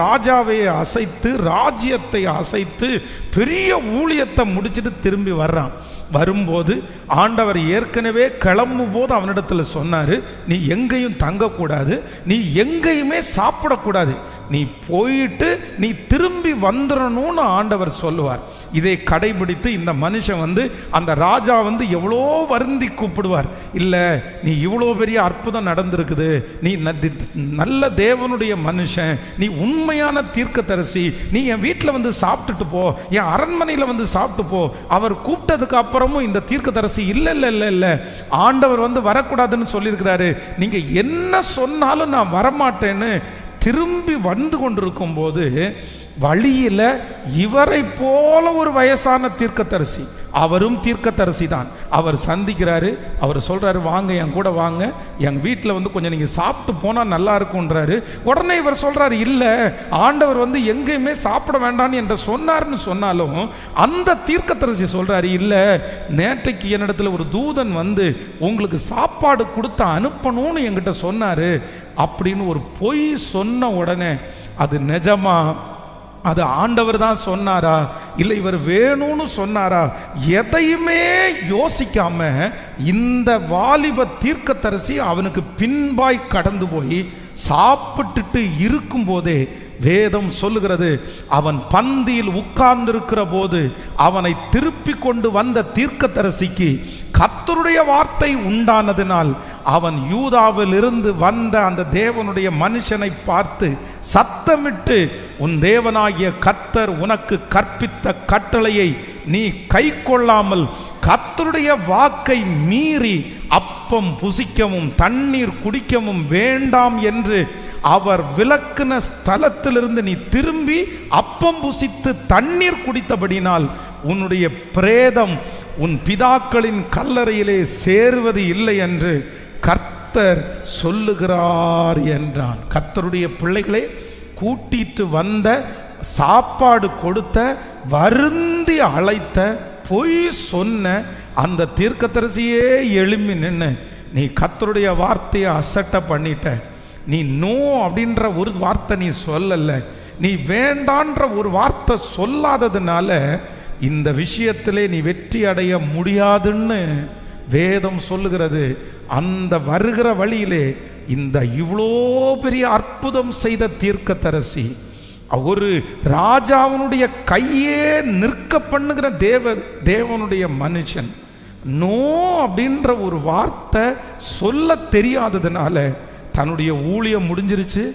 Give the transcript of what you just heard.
ராஜாவை அசைத்து ராஜ்யத்தை அசைத்து பெரிய ஊழியத்தை முடிச்சிட்டு திரும்பி வர்றான். வரும்போது ஆண்டவர் ஏற்கனவே கிளம்பும் போது அவனிடத்தில் சொன்னார் நீ எங்கேயும் தங்கக்கூடாது நீ எங்கேயுமே சாப்பிடக்கூடாது. நீ போயிட்டு நீ திரும்பி வந்துடணும்னு ஆண்டவர் சொல்லுவார். இதை கடைபிடித்து இந்த மனுஷன் வந்து அந்த ராஜா வந்து எவ்வளோ வருந்தி கூப்பிடுவார். இல்லை நீ இவ்வளோ பெரிய அற்புதம் நடந்திருக்குது. நீ நல்ல தேவனுடைய மனுஷன். நீ உண்மையான தீர்க்கதரிசி நீ என் வீட்டில் வந்து சாப்பிட்டுட்டு போ என் அரண்மனையில் வந்து சாப்பிட்டு போ. அவர் கூப்பிட்டதுக்கு அப்புறமும் இந்த தீர்க்கதரிசி இல்லை இல்லை இல்லை இல்லை. ஆண்டவர் வந்து வரக்கூடாதுன்னு சொல்லியிருக்கிறாரு. நீங்கள் என்ன சொன்னாலும் நான் வரமாட்டேன்னு திரும்பி வந்து கொண்டிருக்கும் போது வழியில் இவரை போல ஒரு வயசான தீர்க்கதரிசி அவரும் தீர்க்கத்தரசி தான். அவர் சந்திக்கிறாரு அவர் சொல்றாரு வாங்க என் கூட வாங்க. என் வீட்டில் வந்து கொஞ்சம் நீங்கள் சாப்பிட்டு போனால் நல்லா இருக்கும்ன்றாரு. உடனே இவர் சொல்றாரு இல்லை ஆண்டவர் வந்து எங்கேயுமே சாப்பிட வேண்டாம்னு என்று சொன்னார்னு சொன்னாலும் அந்த தீர்க்கத்தரசி சொல்றாரு இல்லை நேற்றைக்கு என்னிடத்துல ஒரு தூதன் வந்து உங்களுக்கு சாப்பாடு கொடுத்து அனுப்பணும்னு என்கிட்ட சொன்னாரு. அப்படின்னு ஒரு பொய் சொன்ன உடனே அது நிஜமா? அது ஆண்டவர் தான் சொன்னாரா? இல்லை இவர் வேணும்னு சொன்னாரா? எதையுமே யோசிக்காம இந்த வாலிப தீர்க்கத்தரசி அவனுக்கு பின்பாய் கடந்து போய் சாப்பிட்டுட்டு இருக்கும்போதே வேதம் சொல்லுகிறது அவன் பந்தியில் உட்கார்ந்திருக்கிற போது அவனை திருப்பி கொண்டு வந்த தீர்க்கத்தரசிக்கு கத்தருடைய வார்த்தை உண்டானதினால் அவன் யூதாவிலிருந்து வந்த அந்த தேவனுடைய மனுஷனை பார்த்து சத்தமிட்டு உன் தேவனாகிய கத்தர் உனக்கு கற்பித்த கட்டளையை நீ கை கொள்ளாமல் கத்தருடைய வாக்கை மீறி அப்பம் புசிக்கவும் தண்ணீர் குடிக்கவும் வேண்டாம் என்று அவர் விளக்குன ஸ்தலத்திலிருந்து நீ திரும்பி அப்பம் புசித்து தண்ணீர் குடித்தபடினால் உன்னுடைய பிரேதம் உன் பிதாக்களின் கல்லறையிலே சேருவது இல்லை என்று கர்த்தர் சொல்லுகிறார் என்றான். கர்த்தருடைய பிள்ளைகளை கூட்டிட்டு வந்த சாப்பாடு கொடுத்த வருந்தி அழைத்த பொய் சொன்ன அந்த தீர்க்கதரிசியே எழும்பி நின்று நீ கத்தருடைய வார்த்தையை அசட்டை பண்ணிட்ட. நீ நோ அப்படின்ற ஒரு வார்த்தை நீ சொல்லல. நீ வேண்டான்ற ஒரு வார்த்தை சொல்லாததுனால இந்த விஷயத்திலே நீ வெற்றி அடைய முடியாதுன்னு வேதம் சொல்லுகிறது அந்த வருகிற வழியிலே இந்த இவ்வளோ பெரிய அற்புதம் செய்த தீர்க்கத்தரசி ஒரு ராஜாவினுடைய கையே நிற்க பண்ணுகிற தேவ தேவனுடைய மனுஷன். நோ அப்படின்ற ஒரு வார்த்தை சொல்ல தெரியாததுனால தன்னுடைய ஊழியம் முடிஞ்சிருச்சு.